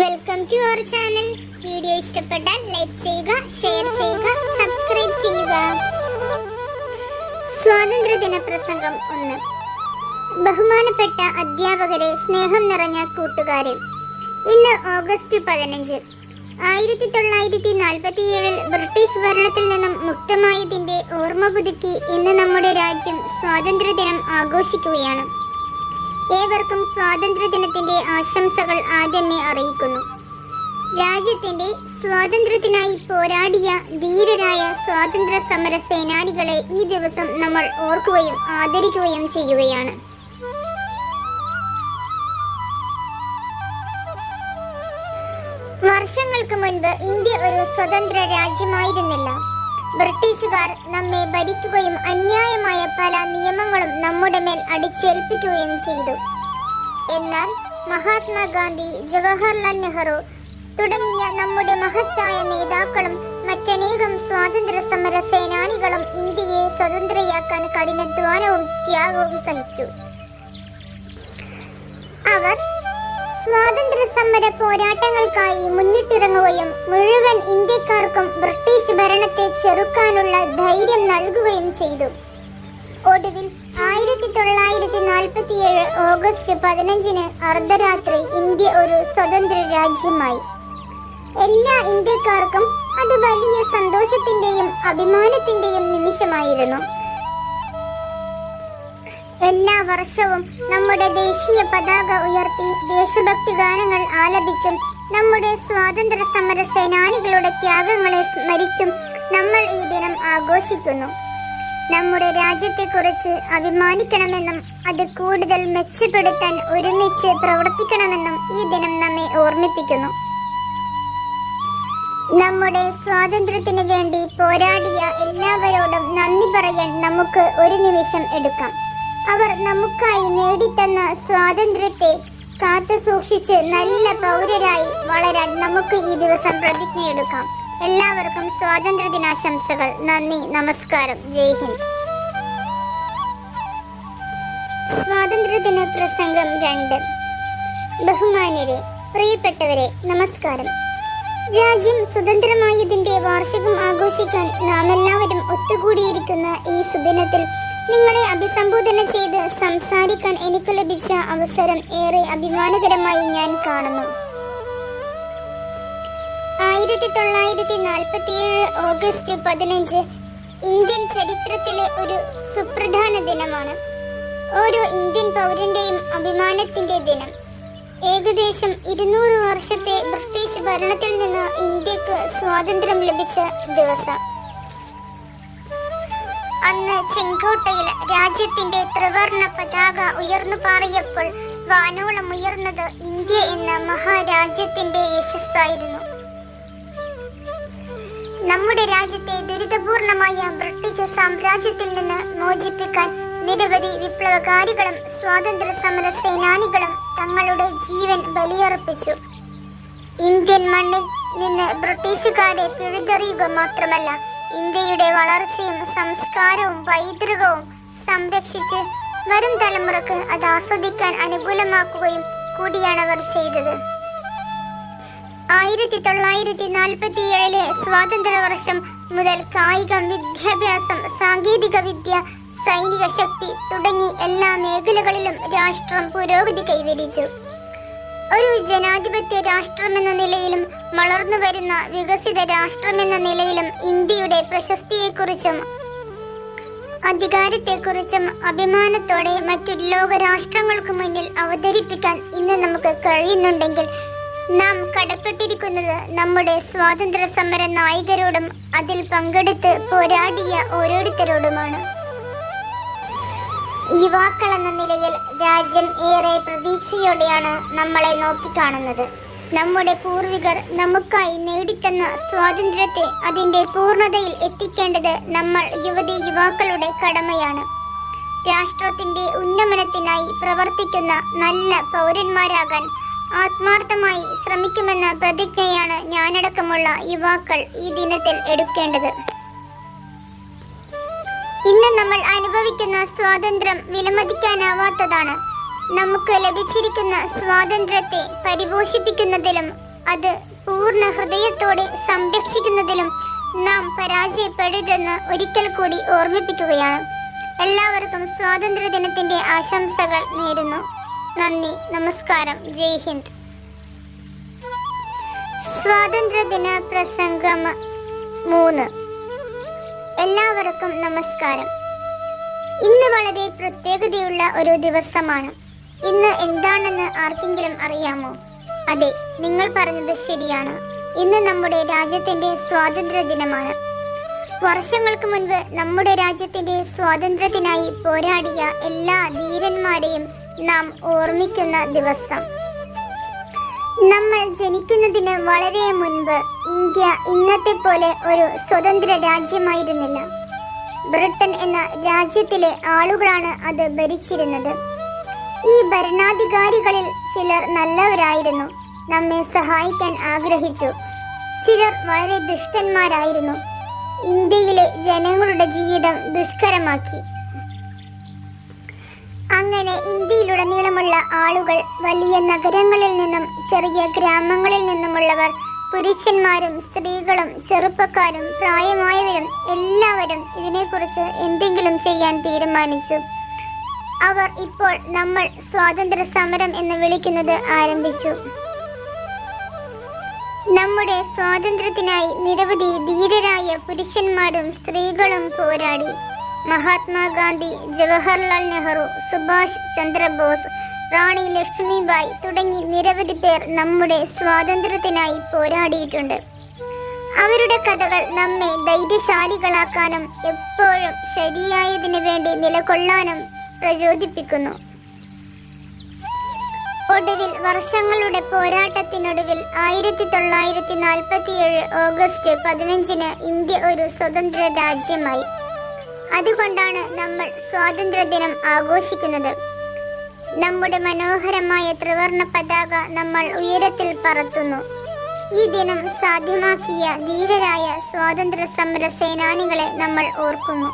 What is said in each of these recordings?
Welcome to our channel video ഇഷ്ടപ്പെട്ടാൽ like ചെയ്യുക share ചെയ്യുക സബ്സ്ക്രൈബ് ചെയ്യുക. സ്വാതന്ത്ര്യദിന പ്രസംഗം ഒന്ന്. ബഹുമാനപ്പെട്ട അധ്യാപകരെ സ്നേഹം നിറഞ്ഞ കൂട്ടുകാരെ ഇന്ന് ഓഗസ്റ്റ് പതിനഞ്ച്. ആയിരത്തി തൊള്ളായിരത്തി നാൽപ്പത്തി ഏഴിൽ ബ്രിട്ടീഷ് ഭരണത്തിൽ നിന്നും മുക്തമായതിന്റെ ഓർമ്മ പുതുക്കി ഇന്ന് നമ്മുടെ രാജ്യം സ്വാതന്ത്ര്യദിനം ആഘോഷിക്കുകയാണ്. ഏവർക്കും സ്വാതന്ത്ര്യദിനത്തിന്റെ ആശംസകൾ ആദ്യമേ അറിയിക്കുന്നു. രാജ്യത്തിന്റെ സ്വാതന്ത്ര്യത്തിനായി പോരാടിയ ധീരരായ സ്വാതന്ത്ര്യ സമര സേനാനികളെ ഈ ദിവസം നമ്മൾ ഓർക്കുകയും ആദരിക്കുകയും ചെയ്യുകയാണ്. വർഷങ്ങൾക്ക് മുൻപ് ഇന്ത്യ ഒരു സ്വതന്ത്ര രാജ്യമായിരുന്നില്ല. ബ്രിട്ടീഷുകാർ നമ്മെ ഭരിക്കുകയും അന്യായമായ പല നിയമങ്ങളും നമ്മുടെ മേൽ അടിച്ചേൽപ്പിക്കുകയും ചെയ്തു. എന്നാൽ മഹാത്മാഗാന്ധി ജവഹർലാൽ നെഹ്റു തുടങ്ങിയ നമ്മുടെ മഹത്തായ നേതാക്കളും മറ്റനേകം സ്വാതന്ത്ര്യ സമര സേനാനികളും ഇന്ത്യയെ സ്വതന്ത്രയാക്കാൻ കഠിനാധ്വാനവും ത്യാഗവും സഹിച്ചു. അവർ സ്വാതന്ത്ര്യ സമര പോരാട്ടങ്ങൾക്കായി മുന്നിട്ടിറങ്ങുകയും മുഴുവൻ ചെറുക്കാനുള്ള ധൈര്യം നൽകുകയും ചെയ്തു. ഒടുവിൽ ആയിരത്തി തൊള്ളായിരത്തി നാൽപ്പത്തിയേഴ് ഓഗസ്റ്റ് പതിനഞ്ചിന് അർദ്ധരാത്രി ഇന്ത്യ ഒരു സ്വതന്ത്ര രാജ്യമായി. എല്ലാ ഇന്ത്യക്കാർക്കും അത് വലിയ സന്തോഷത്തിന്റെയും അഭിമാനത്തിന്റെയും നിമിഷമായിരുന്നു. എല്ലാ വർഷവും നമ്മുടെ ദേശീയ പതാക ഉയർത്തി ദേശഭക്തി ഗാനങ്ങൾ ആലപിച്ചും നമ്മുടെ സ്വാതന്ത്ര്യ സമര സേനാനികളുടെ ത്യാഗങ്ങളെ സ്മരിച്ചും നമ്മൾ ദിനം ആഘോഷിക്കുന്നു. നമ്മുടെ രാജ്യത്തെക്കുറിച്ച് അഭിമാനിക്കണമെന്നും അത് കൂടുതൽ മെച്ചപ്പെടുത്താൻ ഒരുമിച്ച് പ്രവർത്തിക്കണമെന്നും ഈ ദിനം നമ്മെ ഓർമ്മിപ്പിക്കുന്നു. നമ്മുടെ സ്വാതന്ത്ര്യത്തിന് വേണ്ടി പോരാടിയ എല്ലാവരോടും നന്ദി പറയാൻ നമുക്ക് ഒരു നിമിഷം എടുക്കാം. അവർ നമുക്കായി നേടിത്തന്ന സ്വാതന്ത്ര്യത്തെ കാത്തു സൂക്ഷിച്ച് നല്ല പൗരരായി വളരാൻ നമുക്ക് ഈ ദിവസം പ്രതിജ്ഞയെടുക്കാം. എല്ലാവർക്കും സ്വാതന്ത്ര്യ ദിനാശംസകൾ. നന്ദി നമസ്കാരം. ജയ് ഹിന്ദ്. സ്വാതന്ത്ര്യദിന പ്രസംഗം രണ്ട്. ബഹുമാന്യരെ പ്രിയപ്പെട്ടവരെ നമസ്കാരം. രാജ്യം സ്വതന്ത്രമായതിന്റെ വാർഷികം ആഘോഷിക്കാൻ നാം എല്ലാവരും ഒത്തുകൂടിയിരിക്കുന്ന ഈ സുദിനത്തിൽ നിങ്ങളെ അഭിസംബോധന ചെയ്ത് സംസാരിക്കാൻ എനിക്ക് ലഭിച്ച അവസരം ഏറെ അഭിമാനകരമായി ഞാൻ കാണുന്നു. തൊള്ളായിരത്തി നാൽപ്പത്തിയേഴ് ഓഗസ്റ്റ് പതിനഞ്ച് ഇന്ത്യൻ ചരിത്രത്തിലെ ഒരു സുപ്രധാന ദിനമാണ്. ഓരോ ഇന്ത്യൻ പൗരന്റെയും അഭിമാനത്തിന്റെ ദിനം. ഏകദേശം ഇരുന്നൂറ് വർഷത്തെ ബ്രിട്ടീഷ് ഭരണത്തിൽ നിന്ന് ഇന്ത്യയ്ക്ക് സ്വാതന്ത്ര്യം ലഭിച്ച ദിവസം. അന്ന് ചെങ്കോട്ടയിൽ രാജ്യത്തിന്റെ ത്രിവർണ പതാക ഉയർന്നു പാറിയപ്പോൾ വാനോളം ഉയർന്നത് ഇന്ത്യ എന്ന മഹാരാജ്യത്തിന്റെ യശസ്സായിരുന്നു. നമ്മുടെ രാജ്യത്തെ ദുരിതപൂർണമായ ബ്രിട്ടീഷ് സാമ്രാജ്യത്തിൽ നിന്ന് മോചിപ്പിക്കാൻ നിരവധി വിപ്ലവകാരികളും സ്വാതന്ത്ര്യ സമര സേനാനികളും തങ്ങളുടെ ജീവൻ ബലിയർപ്പിച്ചു. ഇന്ത്യൻ മണ്ണിൽ നിന്ന് ബ്രിട്ടീഷുകാരെ പിഴുതെറിയുക മാത്രമല്ല ഇന്ത്യയുടെ വളർച്ചയും സംസ്കാരവും പൈതൃകവും സംരക്ഷിച്ച് വരും തലമുറയ്ക്ക് അത് ആസ്വദിക്കാൻ അനുകൂലമാക്കുകയും കൂടിയാണ് അവർ ചെയ്തത്. ആയിരത്തി തൊള്ളായിരത്തി നാൽപ്പത്തി ഏഴിലെ സ്വാതന്ത്ര്യ വർഷം മുതൽ കായികം വിദ്യാഭ്യാസം സാങ്കേതിക വിദ്യ സൈനിക ശക്തി തുടങ്ങി എല്ലാ മേഖലകളിലും രാഷ്ട്രം പുരോഗതി കൈവരിച്ചു. ഒരു ജനാധിപത്യ രാഷ്ട്രമെന്ന നിലയിലും വളർന്നു വരുന്ന വികസിത രാഷ്ട്രമെന്ന നിലയിലും ഇന്ത്യയുടെ പ്രശസ്തിയെക്കുറിച്ചും അധികാരത്തെക്കുറിച്ചും അഭിമാനത്തോടെ മറ്റു ലോക രാഷ്ട്രങ്ങൾക്ക് മുന്നിൽ അവതരിപ്പിക്കാൻ ഇന്ന് നമുക്ക് കഴിയുന്നുണ്ടെങ്കിൽ നാം കടപ്പെട്ടിരിക്കുന്നത് നമ്മുടെ സ്വാതന്ത്ര്യ സമര നായികരോടും അതിൽ പങ്കെടുത്ത് പോരാടിയ ഓരോരുത്തരോടുമാണ്. യുവാക്കൾ എന്ന നിലയിൽ രാജ്യം ഏറെ പ്രതീക്ഷയോടെയാണ് നമ്മളെ നോക്കിക്കാണുന്നത്. നമ്മുടെ പൂർവികർ നമുക്കായി നേടിത്തന്ന സ്വാതന്ത്ര്യത്തെ അതിന്റെ പൂർണതയിൽ എത്തിക്കേണ്ടത് നമ്മൾ യുവതി യുവാക്കളുടെ കടമയാണ്. രാഷ്ട്രത്തിന്റെ ഉന്നമനത്തിനായി പ്രവർത്തിക്കുന്ന നല്ല പൗരന്മാരാകാൻ ആത്മാർത്ഥമായി ശ്രമിക്കുമെന്ന പ്രതിജ്ഞയാണ് ഞാനടക്കമുള്ള യുവാക്കൾ ഈ ദിനത്തിൽ എടുക്കേണ്ടത്. ഇന്ന് നമ്മൾ അനുഭവിക്കുന്ന സ്വാതന്ത്ര്യം വിലമതിക്കാനാവാത്തതാണ്. നമുക്ക് ലഭിച്ചിരിക്കുന്ന സ്വാതന്ത്ര്യത്തെ പരിപോഷിപ്പിക്കുന്നതിലും അത് പൂർണ ഹൃദയത്തോടെ സംരക്ഷിക്കുന്നതിലും നാം പരാജയപ്പെടരുതെന്ന് ഒരിക്കൽ കൂടി ഓർമ്മിപ്പിക്കുകയാണ്. എല്ലാവർക്കും സ്വാതന്ത്ര്യ ദിനത്തിന്റെ ആശംസകൾ നേരുന്നു. നന്ദി. നമസ്കാരം. ജയ് ഹിന്ദ്. സ്വാതന്ത്ര്യദിന പ്രസംഗം മൂന്ന്. എല്ലാവർക്കും നമസ്കാരം. ഇന്ന് വളരെ പ്രത്യേകതയുള്ള ഒരു ദിവസമാണ്. ഇന്ന് എന്താണെന്ന് ആർക്കെങ്കിലും അറിയാമോ? അതെ നിങ്ങൾ പറഞ്ഞത് ശരിയാണ്. ഇന്ന് നമ്മുടെ രാജ്യത്തിന്റെ സ്വാതന്ത്ര്യ ദിനമാണ് വർഷങ്ങൾക്ക് മുൻപ് നമ്മുടെ രാജ്യത്തിന്റെ സ്വാതന്ത്ര്യത്തിനായി പോരാടിയ എല്ലാ ധീരന്മാരെയും നാം ഓർമ്മിക്കുന്ന ദിവസം. നമ്മൾ ജനിക്കുന്നതിന് വളരെ മുൻപ് ഇന്ത്യ ഇന്നത്തെ പോലെ ഒരു സ്വതന്ത്ര രാജ്യമായിരുന്നില്ല. ബ്രിട്ടൻ എന്ന രാജ്യത്തിലെ ആളുകളാണ് അത് ഭരിച്ചിരുന്നത്. ഈ ഭരണാധികാരികളിൽ ചിലർ നല്ലവരായിരുന്നു. നമ്മെ സഹായിക്കാൻ ആഗ്രഹിച്ചു. ചിലർ വളരെ ദുഷ്ടന്മാരായിരുന്നു. ഇന്ത്യയിലെ ജനങ്ങളുടെ ജീവിതം ദുഷ്കരമാക്കി. അങ്ങനെ ഇന്ത്യയിലുടനീളമുള്ള ആളുകൾ വലിയ നഗരങ്ങളിൽ നിന്നും ചെറിയ ഗ്രാമങ്ങളിൽ നിന്നുമുള്ളവർ പുരുഷന്മാരും സ്ത്രീകളും ചെറുപ്പക്കാരും പ്രായമായവരും എല്ലാവരും ഇതിനെക്കുറിച്ച് എന്തെങ്കിലും ചെയ്യാൻ തീരുമാനിച്ചു. അവർ ഇപ്പോൾ നമ്മൾ സ്വാതന്ത്ര്യ സമരം എന്ന് വിളിക്കുന്നത് ആരംഭിച്ചു. നമ്മുടെ സ്വാതന്ത്ര്യത്തിനായി നിരവധി ധീരരായ പുരുഷന്മാരും സ്ത്രീകളും പോരാടി. മഹാത്മാഗാന്ധി ജവഹർലാൽ നെഹ്റു സുഭാഷ് ചന്ദ്രബോസ് റാണി ലക്ഷ്മിബായ് തുടങ്ങി നിരവധി പേർ നമ്മുടെ സ്വാതന്ത്ര്യത്തിനായി പോരാടിയിട്ടുണ്ട്. അവരുടെ കഥകൾ നമ്മെ ധൈര്യശാലികളാക്കാനും എപ്പോഴും ശരിയായതിനു വേണ്ടി നിലകൊള്ളാനും പ്രചോദിപ്പിക്കുന്നു. ഒടുവിൽ വർഷങ്ങളുടെ പോരാട്ടത്തിനൊടുവിൽ ആയിരത്തി തൊള്ളായിരത്തി നാൽപ്പത്തിയേഴ് ഓഗസ്റ്റ് പതിനഞ്ചിന് ഇന്ത്യ ഒരു സ്വതന്ത്ര രാജ്യമായി. അതുകൊണ്ടാണ് നമ്മൾ സ്വാതന്ത്ര്യദിനം ആഘോഷിക്കുന്നത്. നമ്മുടെ മനോഹരമായ ത്രിവർണ പതാക നമ്മൾ ഉയരത്തിൽ പറത്തുന്നു. ഈ ദിനം സാധ്യമാക്കിയ ധീരരായ സ്വാതന്ത്ര്യ സമര സേനാനികളെ നമ്മൾ ഓർക്കുന്നു.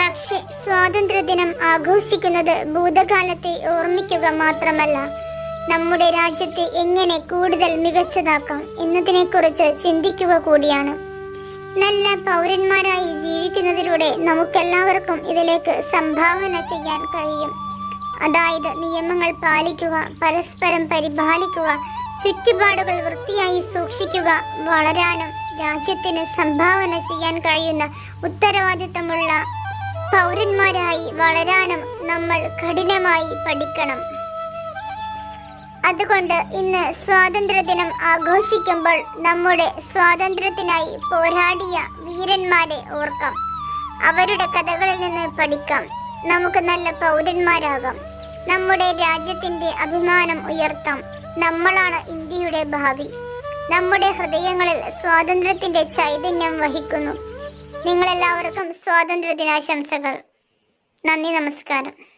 പക്ഷെ സ്വാതന്ത്ര്യദിനം ആഘോഷിക്കുന്നത് ഭൂതകാലത്തെ ഓർമ്മിക്കുക മാത്രമല്ല നമ്മുടെ രാജ്യത്തെ എങ്ങനെ കൂടുതൽ മികച്ചതാക്കാം എന്നതിനെക്കുറിച്ച് ചിന്തിക്കുക കൂടിയാണ്. നല്ല പൗരന്മാരായി ജീവിക്കുന്നതിലൂടെ നമുക്കെല്ലാവർക്കും ഇതിലേക്ക് സംഭാവന ചെയ്യാൻ കഴിയും. അതായത് നിയമങ്ങൾ പാലിക്കുക പരസ്പരം പരിപാലിക്കുക ചുറ്റുപാടുകൾ വൃത്തിയായി സൂക്ഷിക്കുക വളരാനും രാജ്യത്തിന് സംഭാവന ചെയ്യാൻ കഴിയുന്ന ഉത്തരവാദിത്തമുള്ള പൗരന്മാരായി വളരാനും നമ്മൾ കഠിനമായി പഠിക്കണം. അതുകൊണ്ട് ഇന്ന് സ്വാതന്ത്ര്യദിനം ആഘോഷിക്കുമ്പോൾ നമ്മുടെ സ്വാതന്ത്ര്യത്തിനായി പോരാടിയ വീരന്മാരെ ഓർക്കാം. അവരുടെ കഥകളിൽ നിന്ന് പഠിക്കാം. നമുക്ക് നല്ല പൗരന്മാരാകാം. നമ്മുടെ രാജ്യത്തിന്റെ അഭിമാനം ഉയർത്താം. നമ്മളാണ് ഇന്ത്യയുടെ ഭാവി. നമ്മുടെ ഹൃദയങ്ങളിൽ സ്വാതന്ത്ര്യത്തിന്റെ ചൈതന്യം വഹിക്കുന്നു. നിങ്ങളെല്ലാവർക്കും സ്വാതന്ത്ര്യ ദിനാശംസകൾ നന്ദി നമസ്കാരം.